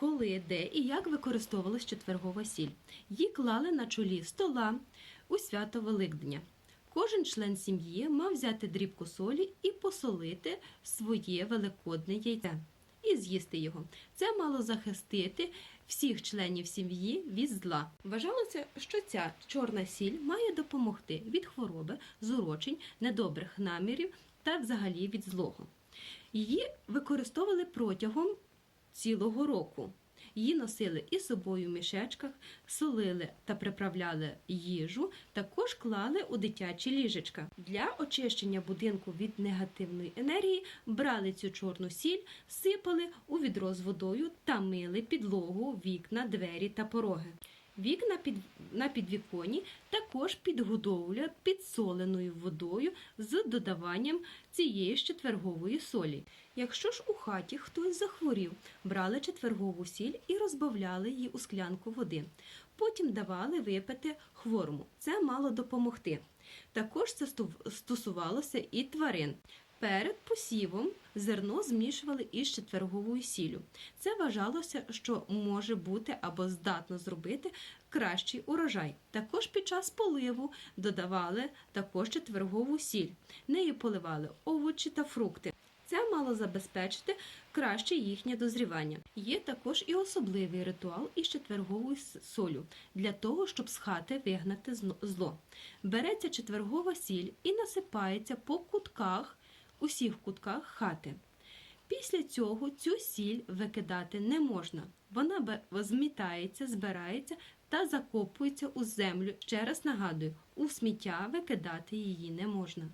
коли, де і як використовувалась четвергова сіль. Її клали на чолі стола у свято Великдня. Кожен член сім'ї мав взяти дрібку солі і посолити своє великодне яйце і з'їсти його. Це мало захистити всіх членів сім'ї від зла. Вважалося, що ця чорна сіль має допомогти від хвороби, зурочень, недобрих намірів та взагалі від злого. Її використовували протягом цілого року. Її носили із собою в мішечках, солили та приправляли їжу, також клали у дитячі ліжечка. Для очищення будинку від негативної енергії брали цю чорну сіль, сипали у відро з водою та мили підлогу, вікна, двері та пороги. Вікна під, на підвіконі також підгодовля підсоленою водою з додаванням цієї ж четвергової солі. Якщо ж у хаті хтось захворів, брали четвергову сіль і розбавляли її у склянку води. Потім давали випити хворому. Це мало допомогти. Також це стосувалося і тварин. Перед посівом зерно змішували із четверговою сіллю. Це вважалося, що може бути або здатно зробити кращий урожай. Також під час поливу додавали також четвергову сіль. Нею поливали овочі та фрукти. Це мало забезпечити краще їхнє дозрівання. Є також і особливий ритуал із четверговою солю для того, щоб з хати вигнати зло. Береться четвергова сіль і насипається по кутках, усіх кутках хати. Після цього цю сіль викидати не можна. Вона змітається, збирається та закопується у землю. Ще раз нагадую, у сміття викидати її не можна.